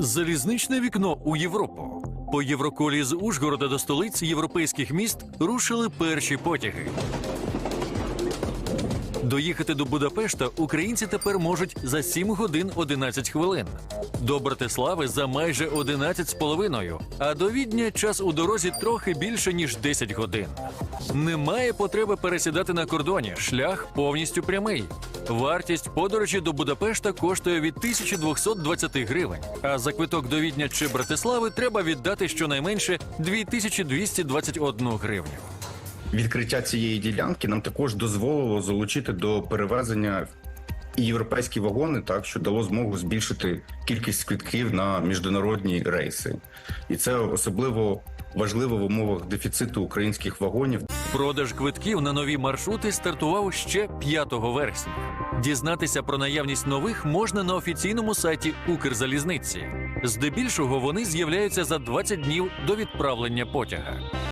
Залізничне вікно у Європу. По Євроколі з Ужгорода до столиць європейських міст рушили перші потяги. Доїхати до Будапешта українці тепер можуть за 7 годин 11 хвилин. До Братислави за майже 11 з половиною, а до Відня час у дорозі трохи більше ніж 10 годин. Немає потреби пересідати на кордоні. Шлях повністю прямий. Вартість подорожі до Будапешта коштує від 1220 гривень. А за квиток до Відня чи Братислави треба віддати щонайменше 2221 гривню. Відкриття цієї ділянки нам також дозволило залучити до перевезення і європейські вагони, так що дало змогу збільшити кількість квитків на міжнародні рейси, і це особливо важливо в умовах дефіциту українських вагонів. Продаж квитків на нові маршрути стартував ще 5 вересня. Дізнатися про наявність нових можна на офіційному сайті Укрзалізниці. Здебільшого вони з'являються за 20 днів до відправлення потяга.